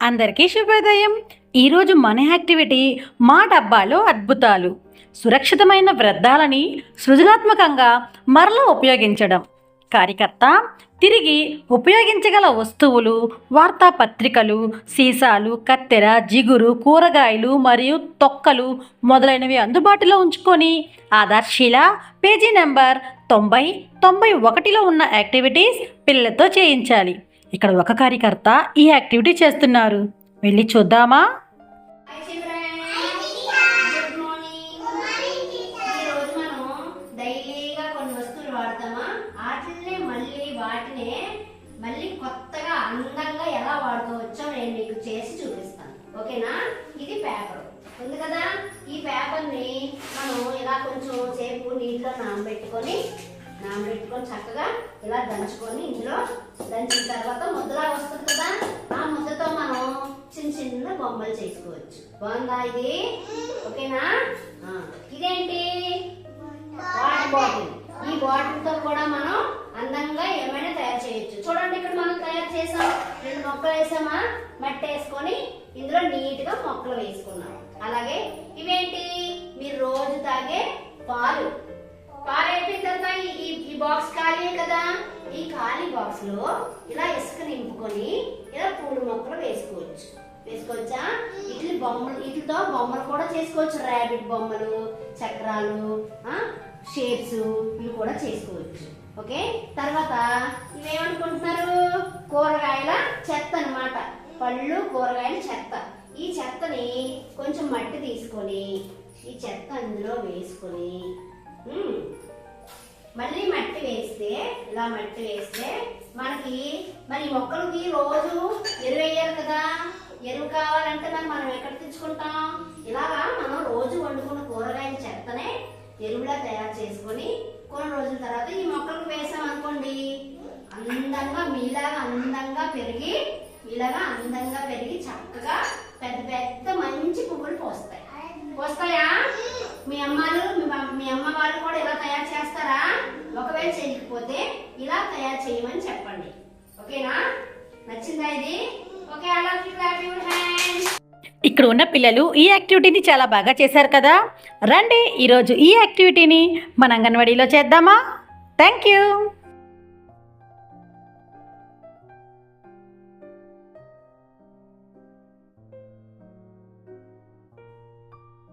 అందరికీ శుభోదయం. ఈరోజు మన యాక్టివిటీ మా డబ్బాలో అద్భుతాలు. సురక్షితమైన వ్యర్థాలని సృజనాత్మకంగా మరలా ఉపయోగించడం. కార్యకర్త తిరిగి ఉపయోగించగల వస్తువులు వార్తాపత్రికలు సీసాలు కత్తెర జిగురు కూరగాయలు మరియు తొక్కలు మొదలైనవి అందుబాటులో ఉంచుకొని ఆధార్శీల పేజీ నెంబర్ తొంభై తొంభై ఒకటిలో ఉన్న యాక్టివిటీస్ పిల్లలతో చేయించాలి. ఇక్కడ ఒక కార్యకర్త ఈ యాక్టివిటీ చేస్తున్నారు. వెళ్ళి చూద్దామా? మళ్ళీ కొత్తగా అందంగా ఎలా వాడుకోవచ్చో నేను మీకు చేసి చూపిస్తాను ఓకేనా ఇది పేపర్ ఉంది కదా ఈ పేపర్ని మనం ఇలా కొంచెం సేపు నీటిలో నానబెట్టుకొని నానబెట్టుకొని చక్కగా ఇలా దంచుకొని ఇందులో దంచిన తర్వాత ముద్దలా వస్తుంది కదా ఆ ముద్దతో మనం చిన్న చిన్న బొమ్మలు చేసుకోవచ్చు. బాగుందా ఇది? ఓకేనా? ఇదేంటి? Water bottle. ఈ బాటిల్తో కూడా మనం అందంగా ఏమైనా తయారు చేయొచ్చు. చూడండి ఇక్కడ మనం తయారు చేసాం. రెండు మొక్కలు వేసామా? మట్టి వేసుకొని ఇందులో నీట్గా మొక్కలు వేసుకున్నాం. అలాగే ఇవేంటి? మీరు రోజు తాగే పాలు. పాలు అయిపోయిన తర్వాత ఈ- ఈ బాక్స్ ఖాళీ కదా? ఈ ఖాళీ బాక్స్లో ఇలా ఇసుక నింపుకొని ఇలా పూల మొక్కలు వేసుకోవచ్చు. వేసుకోవచ్చా? ఇట్ల బొమ్మలు వీటితో బొమ్మలు కూడా చేసుకోవచ్చు. ర్యాబిట్ బొమ్మలు చక్రాలు షేప్స్ ఇవి కూడా చేసుకోవచ్చు. ఓకే? తర్వాత ఇవేమనుకుంటున్నారు? కూరగాయల చెత్త అన్నమాట. పళ్ళు కూరగాయల చెత్త. ఈ చెత్తని కొంచెం మట్టి తీసుకొని ఈ చెత్త అందులో వేసుకొని మళ్ళీ మట్టి వేస్తే ఇలా మట్టి వేస్తే మనకి మరి మొక్కలకి రోజు ఎరువు వేయాలి కదా. ఎరువు కావాలంటే మరి మనం ఎక్కడ తెచ్చుకుంటాం? ఇలాగా మనం రోజు వండుకున్న కూరగాయల చెత్తనే ఎరువులా తయారు చేసుకొని కొన్ని రోజుల తర్వాత ఈ మొక్కలకు వేసాం అనుకోండి. అందంగా మీలాగా అందంగా పెరిగి ఇలాగా అందంగా పెరిగి చక్కగా పెద్ద పెద్ద మంచి పువ్వులు పోస్తాయి పోస్తాయా మీ అమ్మాలు మీ అమ్మ- మీ అమ్మ వాళ్ళు కూడా ఇలా తయారు చేస్తారా ఒకవేళ చేయకపోతే ఇలా తయారు చేయమని చెప్పండి. ఓకేనా? నచ్చిందా ఇది? ఓకే అలా క్లాప్ యువర్ హ్యాండ్స్ ఇక్కడ ఉన్న పిల్లలు ఈ యాక్టివిటీని చాలా బాగా చేశారు కదా? రండి ఈరోజు ఈ యాక్టివిటీని మన అంగన్వాడీలో చేద్దామా? Thank you